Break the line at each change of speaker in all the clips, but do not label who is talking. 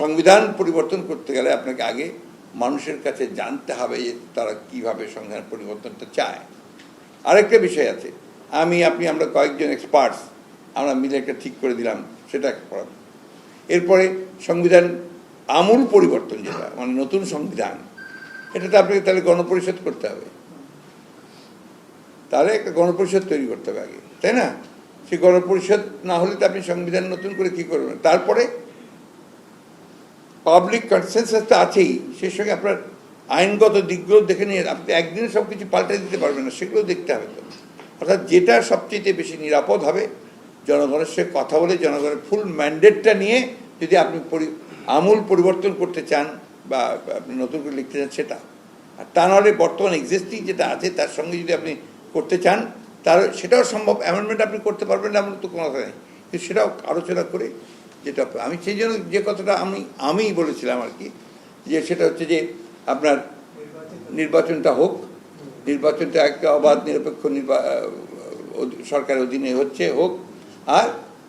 সংবিধান পরিবর্তন করতে গেলে আপনাকে আগে মানুষের কাছে জানতে হবে যে তারা কীভাবে সংবিধান পরিবর্তনটা চায়। আরেকটা বিষয় আছে, আমি, আপনি, আমরা কয়েকজন এক্সপার্টস আমরা মিলে একটা ঠিক করে দিলাম, সেটা করা এরপরে সংবিধান আমূল পরিবর্তন যেটা মানে নতুন সংবিধান, এটাতে আপনাকে তাহলে গণপরিষদ করতে হবে। তাহলে একটা গণপরিষদ তৈরি করতে হবে আগে, তাই না? সেই গণপরিষদ না হলে তো আপনি সংবিধান নতুন করে কি করবেন? তারপরে পাবলিক কনসেন্সাস তো আছেই, সেই সঙ্গে আপনার আইনগত দিকগুলো দেখে নিয়ে আপনি একদিনে সব কিছু পাল্টে দিতে পারবেন না, সেগুলো দেখতে হবে তো। অর্থাৎ যেটা সবচেয়ে বেশি নিরাপদ হবে, জনগণের সঙ্গে কথা বলে জনগণের ফুল ম্যান্ডেটটা নিয়ে যদি আপনি আমূল পরিবর্তন করতে চান বা আপনি নতুন করে লিখতে চান সেটা। আর তা নাহলে বর্তমান এক্সিস্টিং যেটা আছে, তার সঙ্গে যদি আপনি করতে চান, তার, সেটাও সম্ভব অ্যামেন্ডমেন্ট আপনি করতে পারবেন না এমন তো কোনো কথা নেই। কিন্তু সেটাও আলোচনা করে যেটা আমি সেই জন্য যে কথাটা আমি, আমিই বলেছিলাম আর কি, যে সেটা হচ্ছে যে আপনার নির্বাচনটা হোক, নির্বাচনটা একটা অবাধ, নিরপেক্ষ নির্বা সরকারের অধীনে হচ্ছে, হোক, আর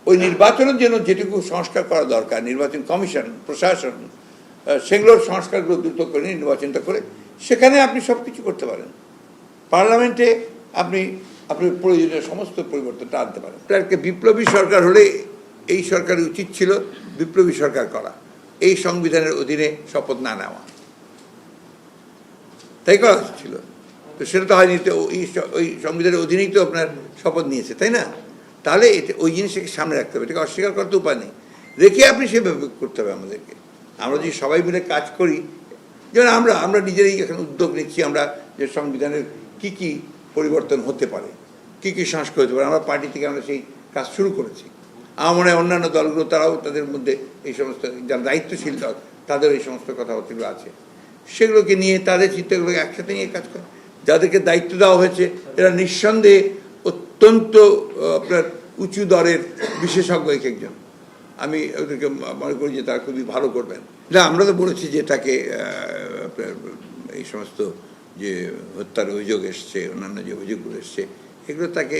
ওই নির্বাচনের জন্য যেটুকু সংস্কার করা দরকার, নির্বাচন কমিশন, প্রশাসন সেগুলোর সংস্কারগুলো দ্রুত করে নির্বাচনটা করে, সেখানে আপনি সব কিছু করতে পারেন। পার্লামেন্টে আপনি আপনি প্রয়োজনীয় সমস্ত পরিবর্তনটা আনতে পারেন। বিপ্লবী সরকার হলে এই সরকারের উচিত ছিল বিপ্লবী সরকার করা। এই সংবিধানের অধীনে শপথ না নেওয়া। তাই করা ছিল তো সেটা তো হয়নি, তো ওই ওই সংবিধানের অধীনেই তো আপনার শপথ নিয়েছে, তাই না? তাহলে এটা ওই জিনিসটাকে সামনে রাখতে হবে, এটাকে অস্বীকার করতে উপায় নেই। রেখে আপনি সেভাবে করতে হবে আমাদেরকে। আমরা যদি সবাই মিলে কাজ করি, যেমন আমরা আমরা নিজেরাই এখানে উদ্যোগ নিচ্ছি, আমরা যে সংবিধানের কি কি পরিবর্তন হতে পারে, কি কি সংস্কার হতে পারে, আমরা পার্টি থেকে আমরা সেই কাজ শুরু করেছি। আমার অন্যান্য দলগুলো, তারাও তাদের মধ্যে এই সমস্ত যারা দায়িত্বশীল দল, তাদের এই সমস্ত কথাবার্তাগুলো আছে। সেগুলোকে নিয়ে তাদের চিন্তাগুলোকে একসাথে নিয়ে কাজ করে। যাদেরকে দায়িত্ব দেওয়া হয়েছে, এরা নিঃসন্দেহে অত্যন্ত আপনার উঁচু দরের বিশেষজ্ঞ এক একজন। আমি ওদেরকে মনে করি যে তারা খুবই ভালো করবেন। না, আমরা তো বলেছি যে তাকে আপনার এই সমস্ত যে হত্যার অভিযোগ এসছে, অন্যান্য যে অভিযোগগুলো এসছে, এগুলো তাকে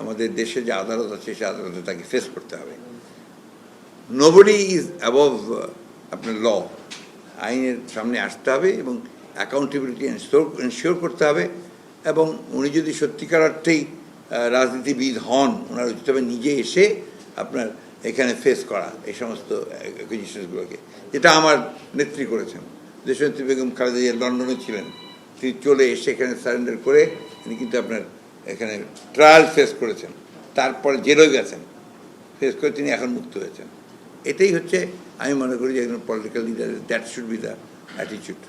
আমাদের দেশে যে আদালত আছে সে আদালতে তাকে ফেস করতে হবে। নোবডি ইজ অ্যাবভ আপনার ল আইনের সামনে আসতে হবে এবং অ্যাকাউন্টেবিলিটি এনশিওর করতে হবে এবং উনি যদি সত্যিকার অর্থেই রাজনীতিবিদ হন ওনার উচিত হবে নিজে এসে আপনার এখানে ফেস করা, এই সমস্ত অ্যাকুজিশনসগুলোকে যেটা আমার নেত্রী করেছেন। দেশনেত্রী বেগম খালেদা জিয়া লন্ডনে ছিলেন। তিনি চলে এসে এখানে সারেন্ডার করে, তিনি কিন্তু আপনার এখানে ট্রায়াল ফেস করেছেন, তারপরে জেলও গেছেন ফেস করে তিনি এখন মুক্ত হয়েছেন। এটাই হচ্ছে আমি মনে করি যে একজন political leader that should be the অ্যাটিচিউড